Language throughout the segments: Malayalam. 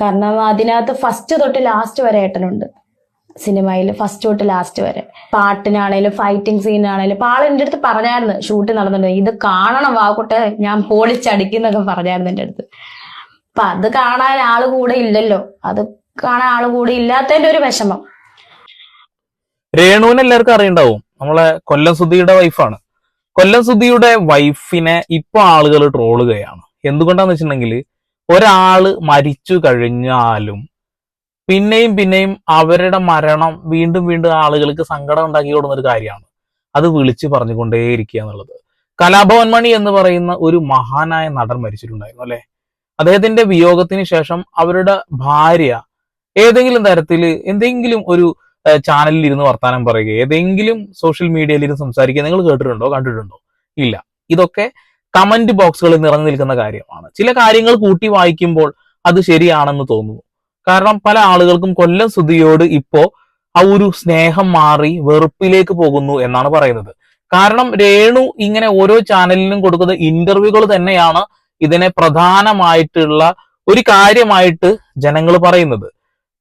കാരണം അതിനകത്ത് ഫസ്റ്റ് തൊട്ട് ലാസ്റ്റ് വരെ ഏട്ടനുണ്ട്. സിനിമയിൽ ഫസ്റ്റ് തൊട്ട് ലാസ്റ്റ് വരെ. പാട്ടിനാണേലും ഫൈറ്റിംഗ് സീനാണേലും പാള എന്റെ അടുത്ത് പറഞ്ഞായിരുന്നു ഷൂട്ട് നടന്നിട്ടുണ്ട്. ഇത് കാണണം വാക്കുട്ടെ ഞാൻ പൊളിച്ചടിക്കുന്നൊക്കെ പറഞ്ഞായിരുന്നു എന്റെ അടുത്ത്. അപ്പൊ അത് കാണാൻ ആൾ കൂടെ ഇല്ലല്ലോ. അത് കാണാൻ ആൾ കൂടെ ഇല്ലാത്തതിന്റെ ഒരു വിഷമം. രേണുവിനെ എല്ലാവർക്കും അറിയണ്ടാവും. നമ്മളെ കൊല്ലം സുധിയുടെ വൈഫാണ് കൊല്ലം സുധിയുടെ വൈഫിനെ ഇപ്പൊ ആളുകൾ ട്രോളുകയാണ് എന്തുകൊണ്ടാന്ന് വെച്ചിട്ടുണ്ടെങ്കിൽ ഒരാൾ മരിച്ചു കഴിഞ്ഞാലും പിന്നെയും പിന്നെയും അവരുടെ മരണം വീണ്ടും വീണ്ടും ആളുകൾക്ക് സങ്കടം ഉണ്ടാക്കി കൊടുക്കുന്ന ഒരു കാര്യമാണ്. അത് വിളിച്ചു പറഞ്ഞുകൊണ്ടേയിരിക്കുക എന്നുള്ളത്. കലാഭവൻ മണി എന്ന് പറയുന്ന ഒരു മഹാനായ നടൻ മരിച്ചിട്ടുണ്ടായിരുന്നു അല്ലെ? അദ്ദേഹത്തിന്റെ വിയോഗത്തിന് ശേഷം അവരുടെ ഭാര്യ ഏതെങ്കിലും തരത്തിൽ എന്തെങ്കിലും ഒരു ചാനലിൽ ഇരുന്ന് വർത്താനം പറയുക ഏതെങ്കിലും സോഷ്യൽ മീഡിയയിൽ ഇരുന്ന് സംസാരിക്കുക നിങ്ങൾ കേട്ടിട്ടുണ്ടോ കണ്ടിട്ടുണ്ടോ? ഇല്ല. ഇതൊക്കെ കമന്റ് ബോക്സുകളിൽ നിറഞ്ഞു നിൽക്കുന്ന കാര്യമാണ്. ചില കാര്യങ്ങൾ കൂട്ടി വായിക്കുമ്പോൾ അത് ശരിയാണെന്ന് തോന്നുന്നു. കാരണം പല ആളുകൾക്കും കൊല്ലം സ്തുതിയോട് ഇപ്പോ ആ ഒരു സ്നേഹം മാറി വെറുപ്പിലേക്ക് പോകുന്നു എന്നാണ് പറയുന്നത്. കാരണം രേണു ഇങ്ങനെ ഓരോ ചാനലിനും കൊടുക്കുന്ന ഇന്റർവ്യൂകൾ തന്നെയാണ് ഇതിനെ പ്രധാനമായിട്ടുള്ള ഒരു കാര്യമായിട്ട് ജനങ്ങൾ പറയുന്നത്.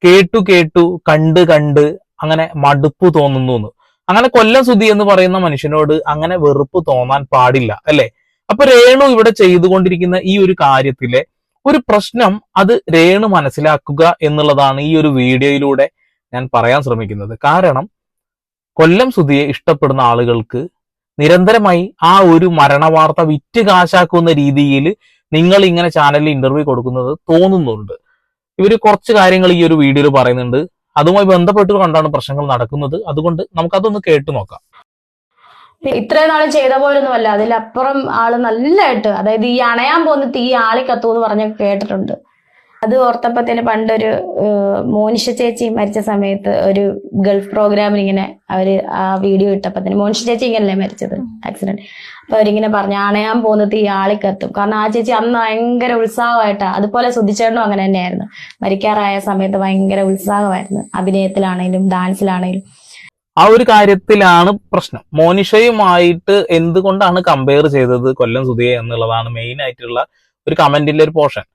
കേട്ടു കേട്ടു കണ്ട് കണ്ട് അങ്ങനെ മടുപ്പ് തോന്നുന്നു അങ്ങനെ കൊല്ലം സ്തുതി എന്ന് പറയുന്ന മനുഷ്യനോട് അങ്ങനെ വെറുപ്പ് തോന്നാൻ പാടില്ല അല്ലെ? അപ്പൊ രേണു ഇവിടെ ചെയ്തുകൊണ്ടിരിക്കുന്ന ഈ ഒരു കാര്യത്തിലെ ഒരു പ്രശ്നം അത് രേണു മനസ്സിലാക്കുക എന്നുള്ളതാണ് ഈ ഒരു വീഡിയോയിലൂടെ ഞാൻ പറയാൻ ശ്രമിക്കുന്നത്. കാരണം കൊല്ലം സുധിയെ ഇഷ്ടപ്പെടുന്ന ആളുകൾക്ക് നിരന്തരമായി ആ ഒരു മരണവാർത്ത വിറ്റ് കാശാക്കുന്ന രീതിയിൽ നിങ്ങൾ ഇങ്ങനെ ചാനലിൽ ഇന്റർവ്യൂ കൊടുക്കുന്നത് തോന്നുന്നുണ്ട്. ഇവർ കുറച്ച് കാര്യങ്ങൾ ഈ ഒരു വീഡിയോയിൽ പറയുന്നുണ്ട്. അതുമായി ബന്ധപ്പെട്ട് കണ്ടാണ് പ്രശ്നങ്ങൾ നടക്കുന്നത്. അതുകൊണ്ട് നമുക്കതൊന്ന് കേട്ടു നോക്കാം. ഇത്രയും നാൾ ചെയ്ത പോലൊന്നുമല്ല. അതിലപ്പുറം ആൾ നല്ലതായിട്ട് അതായത് ഈ അണയാൻ പോകുന്ന തീ ആളി കത്തു എന്ന് പറഞ്ഞ കേട്ടിട്ടുണ്ട്. അത് ഓർത്തപ്പത്തിന് പണ്ടൊരു മോനിഷ ചേച്ചി മരിച്ച സമയത്ത് ഒരു ഗൾഫ് പ്രോഗ്രാമിൽ ഇങ്ങനെ അവർ ആ വീഡിയോ ഇട്ടപ്പത്തിന് മോനിഷ ചേച്ചി ഇങ്ങനല്ലേ മരിച്ചത് ആക്സിഡന്റ് അപ്പൊ അവരിങ്ങനെ പറഞ്ഞു അണയാൻ പോകുന്ന തീ ആളെ കത്തും. കാരണം ആ ചേച്ചി അന്ന് ഭയങ്കര ഉത്സാഹമായിട്ടാ അതുപോലെ സുധിച്ചേട്ടനും അങ്ങനെ തന്നെയായിരുന്നു. മരിക്കാറായ സമയത്ത് ഭയങ്കര ഉത്സാഹമായിരുന്നു അഭിനയത്തിലാണെങ്കിലും ഡാൻസിലാണെങ്കിലും. ആ ഒരു കാര്യത്തിലാണ് പ്രശ്നം. മോനിഷയുമായിട്ട് എന്തുകൊണ്ടാണ് കമ്പയർ ചെയ്തത് കൊല്ലം സുധിയെ എന്നുള്ളതാണ് മെയിൻ ആയിട്ടുള്ള ഒരു കമന്റിന്റെ ഒരു പോർഷൻ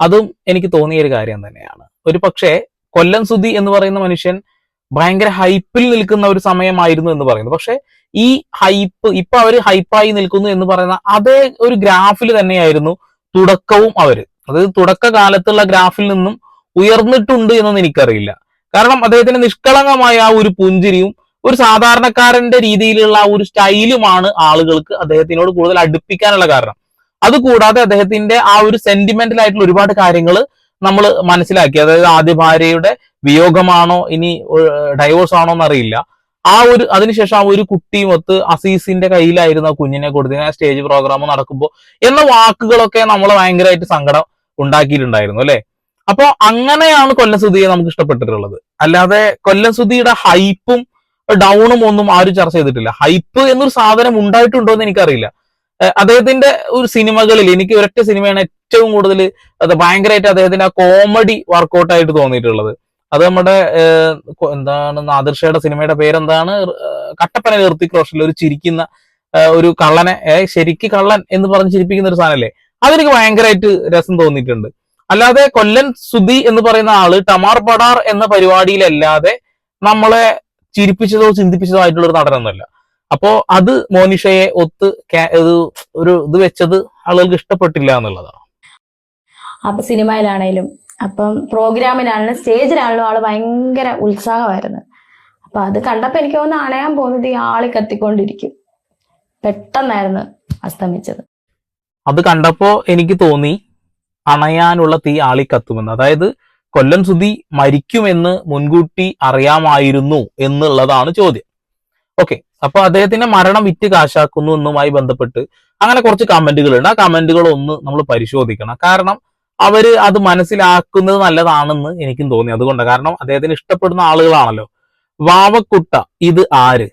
അതും എനിക്ക് തോന്നിയ ഒരു കാര്യം തന്നെയാണ്. ഒരു പക്ഷേ കൊല്ലം സുധി എന്ന് പറയുന്ന മനുഷ്യൻ ഭയങ്കര ഹൈപ്പിൽ നിൽക്കുന്ന ഒരു സമയമായിരുന്നു എന്ന് പറയുന്നത് പക്ഷെ ഈ ഹൈപ്പ് ഇപ്പൊ അവർ ഹൈപ്പായി നിൽക്കുന്നു എന്ന് പറയുന്ന അതേ ഒരു ഗ്രാഫിൽ തന്നെയായിരുന്നു തുടക്കവും അവർ. അതായത് തുടക്ക കാലത്തുള്ള ഗ്രാഫിൽ നിന്നും ഉയർന്നിട്ടുണ്ട് എന്നൊന്നും എനിക്കറിയില്ല. കാരണം അദ്ദേഹത്തിന്റെ നിഷ്കളങ്കമായ ആ ഒരു പുഞ്ചിരിയും ഒരു സാധാരണക്കാരന്റെ രീതിയിലുള്ള ഒരു സ്റ്റൈലുമാണ് ആളുകൾക്ക് അദ്ദേഹത്തിനോട് കൂടുതൽ അടുപ്പിക്കാനുള്ള കാരണം. അതുകൂടാതെ അദ്ദേഹത്തിന്റെ ആ ഒരു സെന്റിമെന്റൽ ആയിട്ടുള്ള ഒരുപാട് കാര്യങ്ങൾ നമ്മൾ മനസ്സിലാക്കി. അതായത് ആദ്യ ഭാര്യയുടെ വിയോഗമാണോ ഇനി ഡൈവോഴ്സ് ആണോ എന്നറിയില്ല. ആ ഒരു അതിനുശേഷം ആ ഒരു കുട്ടിയുമൊത്ത് അസീസിന്റെ കയ്യിലായിരുന്നു ആ കുഞ്ഞിനെ ആ സ്റ്റേജ് പ്രോഗ്രാം നടക്കുമ്പോൾ എന്ന വാക്കുകളൊക്കെ നമ്മൾ ഭയങ്കരമായിട്ട് സങ്കടം ഉണ്ടാക്കിയിട്ടുണ്ടായിരുന്നു അല്ലെ? അപ്പൊ അങ്ങനെയാണ് കൊല്ലം സുധിയെ നമുക്ക് ഇഷ്ടപ്പെട്ടിട്ടുള്ളത്. അല്ലാതെ കൊല്ലം സുധിയുടെ ഹൈപ്പും ഡൗണും ഒന്നും ആരും ചർച്ച ചെയ്തിട്ടില്ല. ഹൈപ്പ് എന്നൊരു സാധനം ഉണ്ടായിട്ടുണ്ടോ എന്ന് എനിക്കറിയില്ല. അദ്ദേഹത്തിന്റെ ഒരു സിനിമകളിൽ എനിക്ക് ഒരൊറ്റ സിനിമയാണ് ഏറ്റവും കൂടുതൽ അത് ഭയങ്കരമായിട്ട് അദ്ദേഹത്തിന്റെ ആ കോമഡി വർക്കൗട്ടായിട്ട് തോന്നിയിട്ടുള്ളത്. അത് നമ്മുടെ എന്താണ് നാദിർഷയുടെ സിനിമയുടെ പേരെന്താണ്? കട്ടപ്പന ഋത്തിക് റോഷനിൽ ഒരു ചിരിക്കുന്ന ഒരു കള്ളനെ ശരിക്ക് കള്ളൻ എന്ന് പറഞ്ഞ് ചിരിപ്പിക്കുന്ന ഒരു സാധനല്ലേ അതെനിക്ക് ഭയങ്കരമായിട്ട് രസം തോന്നിയിട്ടുണ്ട്. അല്ലാതെ കൊല്ലൻ സുധി എന്ന് പറയുന്ന ആൾ ടമാർ പടാർ എന്ന പരിപാടിയിലല്ലാതെ നമ്മളെ ചിരിപ്പിച്ചതോ ചിന്തിപ്പിച്ചതോ ആയിട്ടുള്ള ഒരു നടനൊന്നുമല്ല. അപ്പോ അത് മോനിഷയെ ഒത്ത് ഒരു ഇത് വെച്ചത് ആളുകൾക്ക് ഇഷ്ടപ്പെട്ടില്ല എന്നുള്ളതാണ്. അപ്പൊ സിനിമയിലാണേലും അപ്പം പ്രോഗ്രാമിനാണെങ്കിലും സ്റ്റേജിലാണെങ്കിലും ആൾ ഭയങ്കര ഉത്സാഹമായിരുന്നു. അപ്പൊ അത് കണ്ടപ്പോ എനിക്ക് ഒന്ന് അണയാൻ പോകുന്നത് ഈ ആളി കത്തിക്കൊണ്ടിരിക്കും. പെട്ടെന്നായിരുന്നു അസ്തമിച്ചത്. അത് കണ്ടപ്പോ എനിക്ക് തോന്നി അണയാനുള്ള തീ ആളി ആളിക്കത്തുമെന്ന്. അതായത് കൊല്ലം സുധി മരിക്കുമെന്ന് മുൻകൂട്ടി അറിയാമായിരുന്നു എന്നുള്ളതാണ് ചോദ്യം. ഓക്കെ അപ്പൊ അദ്ദേഹത്തിന്റെ മരണം വിറ്റ് കാശാക്കുന്നു എന്നുമായി ബന്ധപ്പെട്ട് അങ്ങനെ കുറച്ച് കമന്റുകൾ ഉണ്ട് ആ കമന്റുകൾ ഒന്ന് നമ്മൾ പരിശോധിക്കണം. കാരണം അവർ അത് മനസ്സിലാക്കുന്നത് നല്ലതാണെന്ന് എനിക്കും തോന്നി. അതുകൊണ്ട് കാരണം അദ്ദേഹത്തിന് ഇഷ്ടപ്പെടുന്ന ആളുകളാണല്ലോ. വാവക്കുട്ട ഇത് ആര്?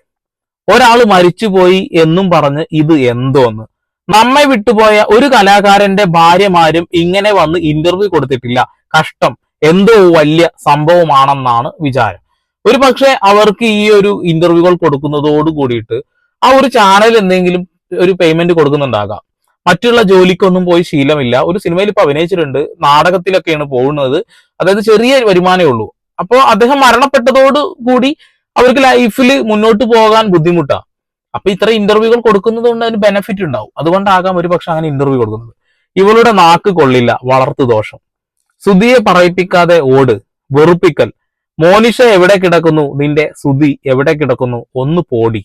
ഒരാൾ മരിച്ചുപോയി എന്നും പറഞ്ഞ് ഇത് എന്തോന്ന്? നമ്മെ വിട്ടുപോയ ഒരു കലാകാരന്റെ ഭാര്യമാരും ഇങ്ങനെ വന്ന് ഇന്റർവ്യൂ കൊടുത്തിട്ടില്ല. കഷ്ടം. എന്തോ വലിയ സംഭവമാണെന്നാണ് വിചാരം. ഒരു പക്ഷേ അവർക്ക് ഈ ഒരു ഇന്റർവ്യൂകൾ കൊടുക്കുന്നതോട് കൂടിയിട്ട് ആ ഒരു ചാനൽ എന്തെങ്കിലും ഒരു പേയ്മെന്റ് കൊടുക്കുന്നുണ്ടാകാം. മറ്റുള്ള ജോലിക്കൊന്നും പോയി ശീലമില്ല. ഒരു സിനിമയിൽ ഇപ്പൊ അഭിനയിച്ചിട്ടുണ്ട്. നാടകത്തിലൊക്കെയാണ് പോകുന്നത്. അതായത് ചെറിയ വരുമാനമേ ഉള്ളൂ. അപ്പോൾ അദ്ദേഹം മരണപ്പെട്ടതോട് കൂടി അവർക്ക് ലൈഫിൽ മുന്നോട്ട് പോകാൻ ബുദ്ധിമുട്ടാണ് അപ്പൊ ഇത്ര ഇന്റർവ്യൂകൾ കൊടുക്കുന്നത് കൊണ്ട് അതിന് ബെനിഫിറ്റ് ഉണ്ടാവും. അതുകൊണ്ടാകാം ഒരു പക്ഷെ അങ്ങനെ ഇന്റർവ്യൂ കൊടുക്കുന്നത്. ഇവളുടെ നാക്ക് കൊള്ളില്ല. വളർത്തു ദോഷം. സുധിയെ പറയിപ്പിക്കാതെ ഓട് വെറുപ്പിക്കൽ. മോനിഷ എവിടെ കിടക്കുന്നു? നിന്റെ സുധി എവിടെ കിടക്കുന്നു? ഒന്ന് പോടി.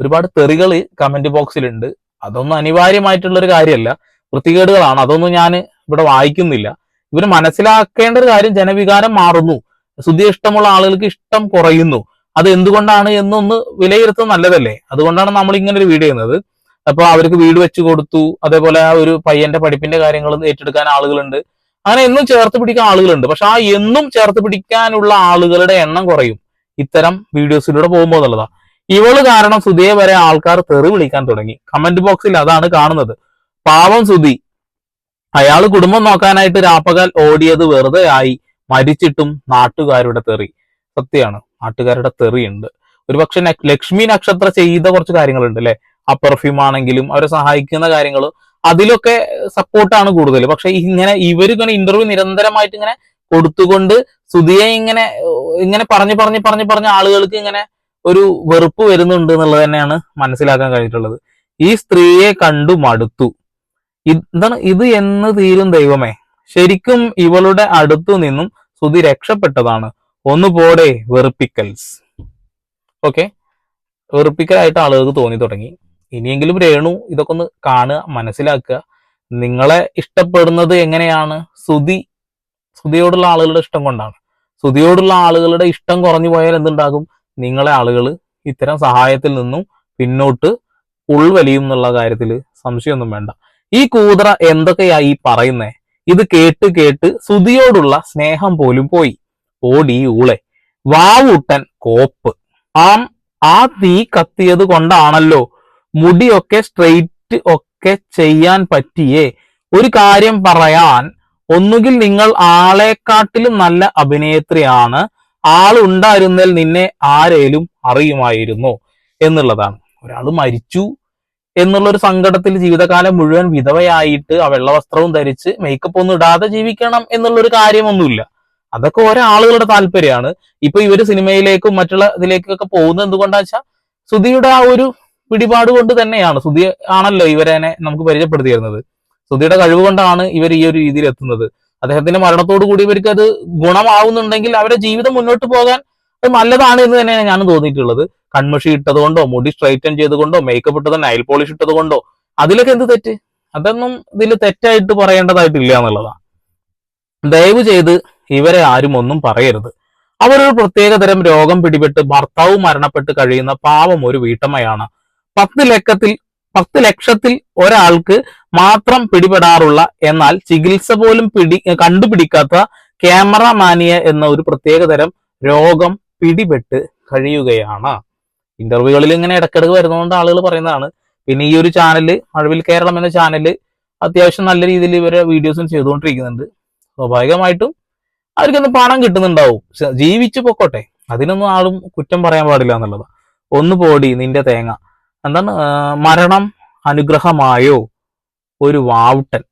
ഒരുപാട് തെറികൾ കമന്റ് ബോക്സിലുണ്ട് അതൊന്നും അനിവാര്യമായിട്ടുള്ള ഒരു കാര്യമല്ല വൃത്തികേടുകളാണ്. അതൊന്നും ഞാൻ ഇവിടെ വായിക്കുന്നില്ല. ഇവർ മനസ്സിലാക്കേണ്ട ഒരു കാര്യം ജനവികാരം മാറുന്നു. സുതി ഇഷ്ടമുള്ള ആളുകൾക്ക് ഇഷ്ടം കുറയുന്നു. അത് എന്തുകൊണ്ടാണ് എന്നൊന്ന് വിലയിരുത്തുന്നത് നല്ലതല്ലേ? അതുകൊണ്ടാണ് നമ്മൾ ഇങ്ങനെ ഒരു വീഡിയോ ചെയ്യുന്നത്. അപ്പൊ അവർക്ക് വീട് വെച്ച് കൊടുത്തു. അതേപോലെ ആ ഒരു പയ്യന്റെ പഠിപ്പിന്റെ കാര്യങ്ങൾ ഏറ്റെടുക്കാൻ ആളുകളുണ്ട്. അങ്ങനെ എന്നും ചേർത്ത് പിടിക്കാൻ ആളുകളുണ്ട്. പക്ഷെ ആ എന്നും ചേർത്ത് പിടിക്കാനുള്ള ആളുകളുടെ എണ്ണം കുറയും. ഇത്തരം വീഡിയോസിലൂടെ പോകുമ്പോൾ എന്നുള്ളതാ. ഇവൾ കാരണം സുധിയെ വരെ ആൾക്കാർ തെറി വിളിക്കാൻ തുടങ്ങി. കമന്റ് ബോക്സിൽ അതാണ് കാണുന്നത്. പാവം സുധി. അയാൾ കുടുംബം നോക്കാനായിട്ട് രാപ്പകൽ ഓടിയത് വെറുതെ ആയി. മരിച്ചിട്ടും നാട്ടുകാരുടെ തെറി. സത്യമാണ്. നാട്ടുകാരുടെ തെറിയുണ്ട്. ഒരുപക്ഷെ ലക്ഷ്മി നക്ഷത്ര ചെയ്ത കുറച്ച് കാര്യങ്ങളുണ്ട് അല്ലെ? ആ പെർഫ്യൂം ആണെങ്കിലും അവരെ സഹായിക്കുന്ന കാര്യങ്ങൾ അതിലൊക്കെ സപ്പോർട്ടാണ് കൂടുതൽ. പക്ഷെ ഇങ്ങനെ ഇവർ ഇങ്ങനെ ഇന്റർവ്യൂ നിരന്തരമായിട്ട് ഇങ്ങനെ കൊടുത്തുകൊണ്ട് സുധിയെ ഇങ്ങനെ ഇങ്ങനെ പറഞ്ഞു പറഞ്ഞു പറഞ്ഞു പറഞ്ഞ ആളുകൾക്ക് ഇങ്ങനെ ഒരു വെറുപ്പ് വരുന്നുണ്ട് എന്നുള്ളത് തന്നെയാണ് മനസ്സിലാക്കാൻ കഴിഞ്ഞിട്ടുള്ളത്. ഈ സ്ത്രീയെ കണ്ടു മടുത്തു. എന്താണ് ഇത് എന്ന് തീരും ദൈവമേ. ശരിക്കും ഇവളുടെ അടുത്തു നിന്നും സുധി രക്ഷപ്പെട്ടതാണ്. ഒന്ന് പോടെ വെറുപ്പിക്കൽസ്. ഓക്കെ? വെറുപ്പിക്കലായിട്ട് ആളുകൾക്ക് തോന്നി തുടങ്ങി. ഇനിയെങ്കിലും രേണു ഇതൊക്കെ ഒന്ന് കാണുക മനസ്സിലാക്കുക. നിങ്ങളെ ഇഷ്ടപ്പെടുന്നത് എങ്ങനെയാണ്? സുതി സുതിയോടുള്ള ആളുകളുടെ ഇഷ്ടം കൊണ്ടാണ്. സുതിയോടുള്ള ആളുകളുടെ ഇഷ്ടം കുറഞ്ഞു പോയാൽ എന്തുണ്ടാകും? നിങ്ങളെ ആളുകൾ ഇത്തരം സഹായത്തിൽ നിന്നും പിന്നോട്ട് ഉൾവലിയും എന്നുള്ള കാര്യത്തിൽ സംശയമൊന്നും വേണ്ട. ഈ കൂതറ എന്തൊക്കെയാ ഈ പറയുന്നേ? ഇത് കേട്ട് കേട്ട് സുതിയോടുള്ള സ്നേഹം പോലും പോയി. ഓടി ഊളെ. വാവൂട്ടൻ കോപ്പ്. ആം ആ തീ കത്തിയത് കൊണ്ടാണല്ലോ മുടിയൊക്കെ സ്ട്രെയിറ്റ് ഒക്കെ ചെയ്യാൻ പറ്റിയേ. ഒരു കാര്യം പറയാൻ ഒന്നുകിൽ നിങ്ങൾ ആളെക്കാട്ടിലും നല്ല അഭിനേത്രിയാണ് ആളുണ്ടായിരുന്നതിൽ നിന്നെ ആരേലും അറിയുമായിരുന്നു എന്നുള്ളതാണ്. ഒരാൾ മരിച്ചു എന്നുള്ള ഒരു സങ്കടത്തിൽ ജീവിതകാലം മുഴുവൻ വിധവയായിട്ട് ആ വെള്ളവസ്ത്രവും ധരിച്ച് മേക്കപ്പ് ഒന്നും ഇടാതെ ജീവിക്കണം എന്നുള്ള ഒരു കാര്യമൊന്നുമില്ല. അതൊക്കെ ഓരോ ആളുകളുടെ താല്പര്യമാണ്. ഇപ്പൊ ഇവർ സിനിമയിലേക്കും മറ്റുള്ള ഇതിലേക്കൊക്കെ പോകുന്നത് എന്തുകൊണ്ടാ വെച്ചാൽ സുധിയുടെ ആ ഒരു പിടിപാട് കൊണ്ട് തന്നെയാണ്. സുധി ആണല്ലോ ഇവരെ നമുക്ക് പരിചയപ്പെടുത്തിയിരുന്നത്. സുധിയുടെ കഴിവ് കൊണ്ടാണ് ഇവർ ഈ ഒരു രീതിയിൽ എത്തുന്നത്. അദ്ദേഹത്തിന്റെ മരണത്തോടു കൂടി ഇവർക്ക് അത് ഗുണമാവുന്നുണ്ടെങ്കിൽ അവരുടെ ജീവിതം മുന്നോട്ട് പോകാൻ അത് നല്ലതാണ് എന്ന് തന്നെയാണ് ഞാൻ തോന്നിയിട്ടുള്ളത്. കൺമഷി ഇട്ടതുകൊണ്ടോ മുടി സ്ട്രൈറ്റൻ ചെയ്തുകൊണ്ടോ മേക്കപ്പ് ഇട്ടതോ നൈൽ പോളിഷ് ഇട്ടതുകൊണ്ടോ അതിലൊക്കെ എന്ത് തെറ്റ്? അതൊന്നും ഇതിൽ തെറ്റായിട്ട് പറയേണ്ടതായിട്ടില്ല എന്നുള്ളതാണ്. ദയവ് ചെയ്ത് ഇവരെ ആരും ഒന്നും പറയരുത്. അവരൊരു പ്രത്യേകതരം രോഗം പിടിപെട്ട് ഭർത്താവ് മരണപ്പെട്ട് കഴിയുന്ന പാവം ഒരു വീട്ടമ്മയാണ് പത്ത് ലക്കത്തിൽ പത്ത് ലക്ഷത്തിൽ ഒരാൾക്ക് മാത്രം പിടിപെടാറുള്ള എന്നാൽ ചികിത്സ പോലും പിടി കണ്ടുപിടിക്കാത്ത ക്യാമറമാനിയ എന്ന ഒരു പ്രത്യേകതരം രോഗം പിടിപെട്ട് കഴിയുകയാണ്. ഇന്റർവ്യൂകളിൽ ഇങ്ങനെ ഇടക്കിടക്ക് വരുന്നതുകൊണ്ട് ആളുകൾ പറയുന്നതാണ് പിന്നെ ഈ ഒരു ചാനൽ മഴവിൽ കേരളം എന്ന ചാനൽ അത്യാവശ്യം നല്ല രീതിയിൽ ഇവരെ വീഡിയോസും ചെയ്തുകൊണ്ടിരിക്കുന്നുണ്ട്. സ്വാഭാവികമായിട്ടും അവർക്കൊന്ന് പണം കിട്ടുന്നുണ്ടാവും. ജീവിച്ചു പൊക്കോട്ടെ അതിനൊന്നും ആളും കുറ്റം പറയാൻ പാടില്ല എന്നുള്ളതാണ്. ഒന്ന് പോടി നിന്റെ തേങ്ങ. എന്താണ്? മരണം അനുഗ്രഹമായോ? ഒരു വാവുട്ടൻ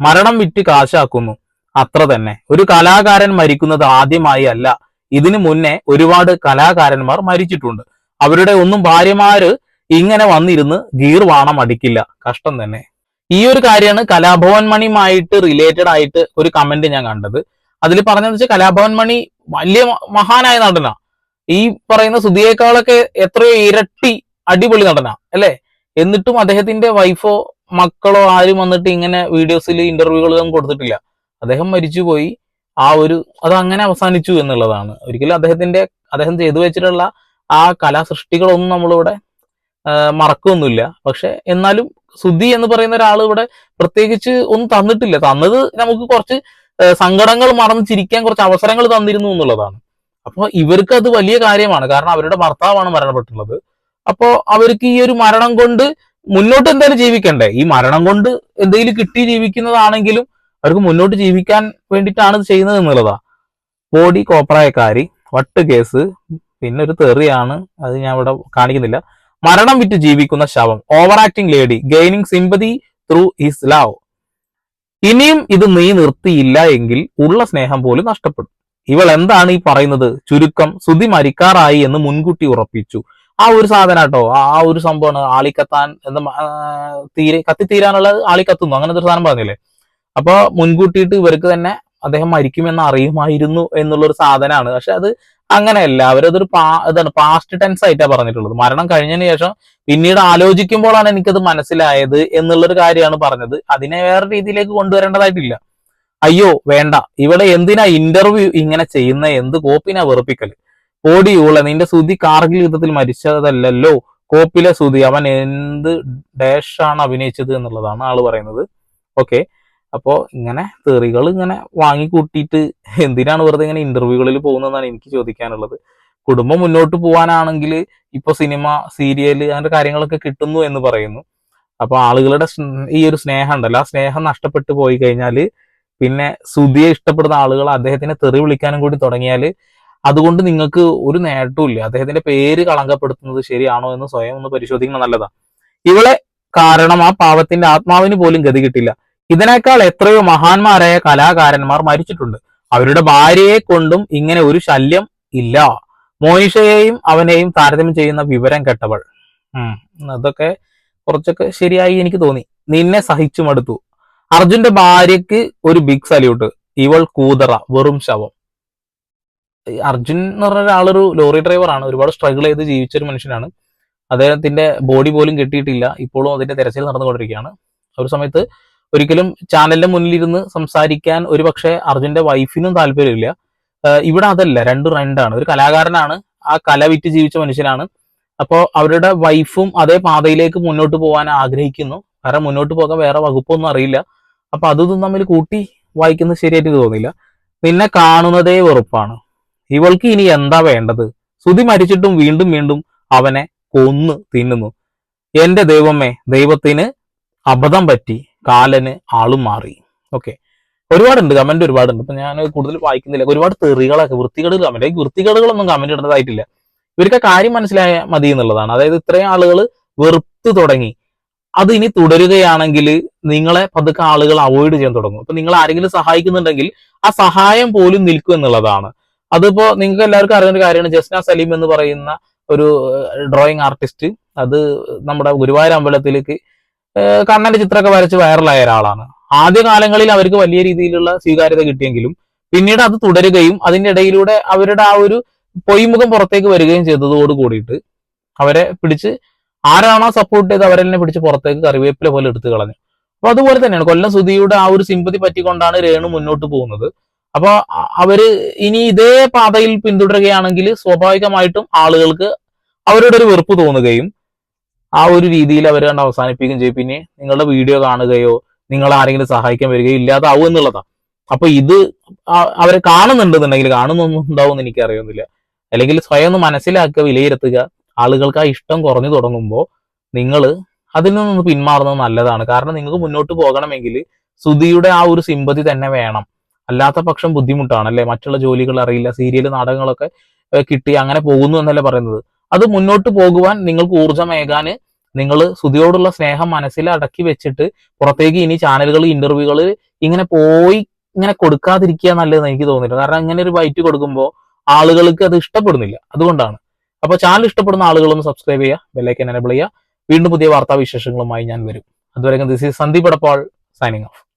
മരണം വിറ്റ് കാശാക്കുന്നു. അത്ര തന്നെ. ഒരു കലാകാരൻ മരിക്കുന്നത് ആദ്യമായി അല്ല. ഇതിനു മുന്നേ ഒരുപാട് കലാകാരന്മാർ മരിച്ചിട്ടുണ്ട്. അവരുടെ ഒന്നും ഭാര്യമാര് ഇങ്ങനെ വന്നിരുന്ന് ഗീർവാണം അടിക്കില്ല. കഷ്ടം തന്നെ. ഈ ഒരു കാര്യമാണ് കലാഭവൻ മണിയുമായിട്ട് റിലേറ്റഡ് ആയിട്ട് ഒരു കമന്റ് ഞാൻ കണ്ടത്. അതിൽ പറഞ്ഞതെന്ന് വെച്ചാൽ കലാഭവൻ മണി വലിയ മഹാനായ നടനാ. ഈ പറയുന്ന സുധിയേക്കാളൊക്കെ എത്രയോ ഇരട്ടി അടിപൊളി നടന അല്ലേ? എന്നിട്ടും അദ്ദേഹത്തിന്റെ വൈഫോ മക്കളോ ആരും വന്നിട്ട് ഇങ്ങനെ വീഡിയോസിൽ ഇന്റർവ്യൂകളൊന്നും കൊടുത്തിട്ടില്ല. അദ്ദേഹം മരിച്ചുപോയി. ആ ഒരു അത് അങ്ങനെ അവസാനിച്ചു എന്നുള്ളതാണ്. ഒരിക്കലും അദ്ദേഹത്തിന്റെ അദ്ദേഹം ചെയ്തു വെച്ചിട്ടുള്ള ആ കലാസൃഷ്ടികളൊന്നും നമ്മളിവിടെ മറക്കൊന്നുമില്ല. പക്ഷെ എന്നാലും സുധി എന്ന് പറയുന്ന ഒരാൾ ഇവിടെ പ്രത്യേകിച്ച് ഒന്നും തന്നിട്ടില്ല. തന്നത് നമുക്ക് കുറച്ച് സങ്കടങ്ങൾ മറന്ന് ചിരിക്കാൻ കുറച്ച് അവസരങ്ങൾ തന്നിരുന്നു എന്നുള്ളതാണ്. അപ്പോൾ ഇവർക്ക് അത് വലിയ കാര്യമാണ്. കാരണം അവരുടെ ഭർത്താവാണ് മരണപ്പെട്ടുള്ളത്. അപ്പോൾ അവർക്ക് ഈ ഒരു മരണം കൊണ്ട് മുന്നോട്ട് എന്തായാലും ജീവിക്കണ്ടേ? ഈ മരണം കൊണ്ട് എന്തെങ്കിലും കിട്ടി ജീവിക്കുന്നതാണെങ്കിലും അവർക്ക് മുന്നോട്ട് ജീവിക്കാൻ വേണ്ടിയിട്ടാണ് ഇത് ചെയ്യുന്നത് എന്നുള്ളതാ. ബോഡി കോപ്രായക്കാരി വട്ട് കേസ് പിന്നെ ഒരു തെറിയാണ് അത് ഞാൻ ഇവിടെ കാണിക്കുന്നില്ല. മരണം വിറ്റ് ജീവിക്കുന്ന ശവം over acting lady gaining sympathy through his love ഇനിയും ഇത് നീ നിർത്തിയില്ല എങ്കിൽ ഉള്ള സ്നേഹം പോലും നഷ്ടപ്പെടും. ഇവൾ എന്താണ് ഈ പറയുന്നത്? ചുരുക്കം സുതി മരിക്കാറായി എന്ന് മുൻകൂട്ടി ഉറപ്പിച്ചു. ആ ഒരു സാധനം കേട്ടോ ആ ഒരു സംഭവമാണ് ആളിക്കത്താൻ എന്താ തീരെ തീരെ കത്തിത്തീരാനുള്ള ആളി കത്തുന്നു അങ്ങനത്തെ ഒരു സാധനം പറഞ്ഞില്ലേ? അപ്പൊ മുൻകൂട്ടിയിട്ട് ഇവർക്ക് തന്നെ അദ്ദേഹം മരിക്കുമെന്ന് അറിയുമായിരുന്നു എന്നുള്ളൊരു സാധനമാണ്. പക്ഷെ അത് അങ്ങനെയല്ല. അവരതൊരു പാ ഇതാണ് പാസ്റ്റ് ടെൻസ് ആയിട്ടാ പറഞ്ഞിട്ടുള്ളത്. മരണം കഴിഞ്ഞതിന് ശേഷം പിന്നീട് ആലോചിക്കുമ്പോഴാണ് എനിക്കത് മനസ്സിലായത് എന്നുള്ളൊരു കാര്യമാണ് പറഞ്ഞത്. അതിനെ വേറെ രീതിയിലേക്ക് കൊണ്ടുവരേണ്ടതായിട്ടില്ല. അയ്യോ വേണ്ട. ഇവിടെ എന്തിനാ ഇന്റർവ്യൂ ഇങ്ങനെ ചെയ്യുന്ന? എന്ത് കോപ്പിനാ വെറുപ്പിക്കൽ ഓടിയൂള നിന്റെ സുതി കാർഗിൽ യുദ്ധത്തിൽ മരിച്ചതല്ലല്ലോ. കോപ്പിലെ സുതി അവൻ എന്ത് ഡാഷാണ് അഭിനയിച്ചത് എന്നുള്ളതാണ് ആൾ പറയുന്നത്. ഓക്കെ അപ്പോ ഇങ്ങനെ തെറികൾ ഇങ്ങനെ വാങ്ങിക്കൂട്ടിയിട്ട് എന്തിനാണ് വെറുതെ ഇങ്ങനെ ഇന്റർവ്യൂകളിൽ പോകുന്നതെന്നാണ് എനിക്ക് ചോദിക്കാനുള്ളത്. കുടുംബം മുന്നോട്ട് പോകാനാണെങ്കിൽ ഇപ്പൊ സിനിമ സീരിയൽ അങ്ങനത്തെ കാര്യങ്ങളൊക്കെ കിട്ടുന്നു എന്ന് പറയുന്നു. അപ്പൊ ആളുകളുടെ ഈ ഒരു സ്നേഹം ഉണ്ടല്ലോ. ആ സ്നേഹം നഷ്ടപ്പെട്ടു പോയി കഴിഞ്ഞാൽ പിന്നെ സുധിയെ ഇഷ്ടപ്പെടുന്ന ആളുകൾ അദ്ദേഹത്തിനെ തെറി വിളിക്കാനും കൂടി തുടങ്ങിയാൽ അതുകൊണ്ട് നിങ്ങൾക്ക് ഒരു നേട്ടവും അദ്ദേഹത്തിന്റെ പേര് കളങ്കപ്പെടുത്തുന്നത് ശരിയാണോ എന്ന് സ്വയം ഒന്ന് പരിശോധിക്കുന്നത് നല്ലതാ. ഇവളെ കാരണം ആ പാവത്തിന്റെ ആത്മാവിന് പോലും ഗതി കിട്ടില്ല. ഇതിനേക്കാൾ എത്രയോ മഹാന്മാരായ കലാകാരന്മാർ മരിച്ചിട്ടുണ്ട്. അവരുടെ ഭാര്യയെ കൊണ്ടും ഇങ്ങനെ ഒരു ശല്യം ഇല്ല. മോനിഷയെയും അവനെയും താരതമ്യം ചെയ്യുന്ന വിവരം കെട്ടവൾ. ഉം, അതൊക്കെ കുറച്ചൊക്കെ ശരിയായി എനിക്ക് തോന്നി. നിന്നെ സഹിച്ചു മടുത്തു അർജുന്റെ ഭാര്യയ്ക്ക് ഒരു ബിഗ് സല്യൂട്ട് ഇവൾ കൂതറ വെറും ശവം. അർജുൻ എന്ന് പറഞ്ഞ ഒരാളൊരു ലോറി ഡ്രൈവറാണ്. ഒരുപാട് സ്ട്രഗിൾ ചെയ്ത് ജീവിച്ച ഒരു മനുഷ്യനാണ്. അദ്ദേഹത്തിന്റെ ബോഡി പോലും കിട്ടിയിട്ടില്ല. ഇപ്പോഴും അതിന്റെ തെരച്ചിൽ നടന്നുകൊണ്ടിരിക്കുകയാണ്. ഒരു സമയത്ത് ഒരിക്കലും ചാനലിന്റെ മുന്നിലിരുന്ന് സംസാരിക്കാൻ ഒരു പക്ഷേ അർജുന്റെ വൈഫിനും താല്പര്യമില്ല. ഇവിടെ അതല്ല. രണ്ടും രണ്ടാണ് ഒരു കലാകാരനാണ്. ആ കല വിറ്റ് ജീവിച്ച മനുഷ്യനാണ്. അപ്പോൾ അവരുടെ വൈഫും അതേ പാതയിലേക്ക് മുന്നോട്ട് പോകാൻ ആഗ്രഹിക്കുന്നു. കാരണം മുന്നോട്ട് പോകാൻ വേറെ വകുപ്പൊന്നും അറിയില്ല. അപ്പൊ അതും തമ്മിൽ കൂട്ടി വായിക്കുന്നത് ശരിയായിട്ട് തോന്നില്ല നിന്നെ കാണുന്നതേ വെറുപ്പാണ്. ഇവൾക്ക് ഇനി എന്താ വേണ്ടത്? സുതി മരിച്ചിട്ടും വീണ്ടും വീണ്ടും അവനെ കൊന്ന് തിന്നുന്നു. എന്റെ ദൈവമേ ദൈവത്തിന് അബദ്ധം പറ്റി. കാലന് ആളും മാറി. ഓക്കെ ഒരുപാടുണ്ട് കമന്റ് ഒരുപാടുണ്ട്. അപ്പൊ ഞാൻ കൂടുതൽ വായിക്കുന്നില്ല. ഒരുപാട് തെറികളൊക്കെ വൃത്തികേടുകൾ കമന്റ് വൃത്തികേടുകളൊന്നും കമന്റ് ഇടുന്നതായിട്ടില്ല ഇവർക്ക് കാര്യം മനസ്സിലായ മതി എന്നുള്ളതാണ്. അതായത് ഇത്രയും ആളുകൾ വെറുത്ത് തുടങ്ങി. അത് ഇനി തുടരുകയാണെങ്കിൽ നിങ്ങളെ പതുക്കെ ആളുകൾ അവോയ്ഡ് ചെയ്യാൻ തുടങ്ങും. ഇപ്പൊ നിങ്ങൾ ആരെങ്കിലും സഹായിക്കുന്നുണ്ടെങ്കിൽ ആ സഹായം പോലും നിൽക്കും എന്നുള്ളതാണ്. അതിപ്പോ നിങ്ങൾക്ക് എല്ലാവർക്കും അറിയുന്ന ഒരു കാര്യമാണ്. ജസ്ന സലീം എന്ന് പറയുന്ന ഒരു ഡ്രോയിങ് ആർട്ടിസ്റ്റ് അത് നമ്മുടെ ഗുരുവായൂർ അമ്പലത്തിലേക്ക് കണ്ണന്റെ ചിത്രമൊക്കെ വരച്ച് വൈറലായ ഒരാളാണ്. ആദ്യ കാലങ്ങളിൽ അവർക്ക് വലിയ രീതിയിലുള്ള സ്വീകാര്യത കിട്ടിയെങ്കിലും പിന്നീട് അത് തുടരുകയും അതിന്റെ ഇടയിലൂടെ അവരുടെ ആ ഒരു പൊയ്മുഖം പുറത്തേക്ക് വരികയും ചെയ്തതോട് കൂടിയിട്ട് അവരെ പിടിച്ച് ആരാണോ സപ്പോർട്ട് ചെയ്ത് അവരെന്നെ പിടിച്ച് പുറത്തേക്ക് കറിവേപ്പില പോലെ എടുത്തു കളഞ്ഞു. അപ്പൊ അതുപോലെ തന്നെയാണ് കൊല്ലം സുധിയുടെ ആ ഒരു സിമ്പതി പറ്റിക്കൊണ്ടാണ് രേണു മുന്നോട്ട് പോകുന്നത്. അപ്പൊ അവർ ഇനി ഇതേ പാതയിൽ പിന്തുടരുകയാണെങ്കിൽ സ്വാഭാവികമായിട്ടും ആളുകൾക്ക് അവരുടെ ഒരു വെറുപ്പ് തോന്നുകയും ആ ഒരു രീതിയിൽ അവർ കണ്ട് അവസാനിപ്പിക്കുകയും ചെയ്യും. പിന്നെ നിങ്ങളുടെ വീഡിയോ കാണുകയോ നിങ്ങൾ ആരെങ്കിലും സഹായിക്കാൻ വരികയോ ഇല്ലാതാവും എന്നുള്ളതാ. അപ്പൊ ഇത് അവരെ കാണുന്നുണ്ടെന്നുണ്ടെങ്കിൽ കാണുന്നുണ്ടാവും എനിക്ക് അറിയുന്നില്ല അല്ലെങ്കിൽ സ്വയം ഒന്ന് മനസ്സിലാക്കുക വിലയിരുത്തുക. ആളുകൾക്ക് ആ ഇഷ്ടം കുറഞ്ഞു തുടങ്ങുമ്പോൾ നിങ്ങൾ അതിൽ നിന്നൊന്ന് പിന്മാറുന്നത് നല്ലതാണ്. കാരണം നിങ്ങൾക്ക് മുന്നോട്ട് പോകണമെങ്കിൽ സുധിയുടെ ആ ഒരു സിമ്പതി തന്നെ വേണം. അല്ലാത്ത പക്ഷം ബുദ്ധിമുട്ടാണ് അല്ലെ മറ്റുള്ള ജോലികൾ അറിയില്ല സീരിയൽ നാടകങ്ങളൊക്കെ കിട്ടി അങ്ങനെ പോകുന്നു എന്നല്ല പറയുന്നത്. അത് മുന്നോട്ട് പോകുവാൻ നിങ്ങൾക്ക് ഊർജമേകാന് നിങ്ങൾ സുധിയോടുള്ള സ്നേഹം മനസ്സിൽ അടക്കി വെച്ചിട്ട് പുറത്തേക്ക് ഇനി ചാനലുകൾ ഇന്റർവ്യൂകൾ ഇങ്ങനെ പോയി ഇങ്ങനെ കൊടുക്കാതിരിക്കുക നല്ലതെന്ന് എനിക്ക് തോന്നുന്നില്ല. കാരണം ഇങ്ങനെ ഒരു ബൈറ്റ് കൊടുക്കുമ്പോൾ ആളുകൾക്ക് അത് ഇഷ്ടപ്പെടുന്നില്ല. അതുകൊണ്ടാണ്. അപ്പൊ ചാനൽ ഇഷ്ടപ്പെടുന്ന ആളുകളൊന്ന് സബ്സ്ക്രൈബ് ചെയ്യുക ബെല്ലൈക്കൻ എനബിൾ ചെയ്യുക. വീണ്ടും പുതിയ വാർത്താ വിശേഷങ്ങളുമായി ഞാൻ വരും. അതുവരെ this is Sandeep Edappal signing off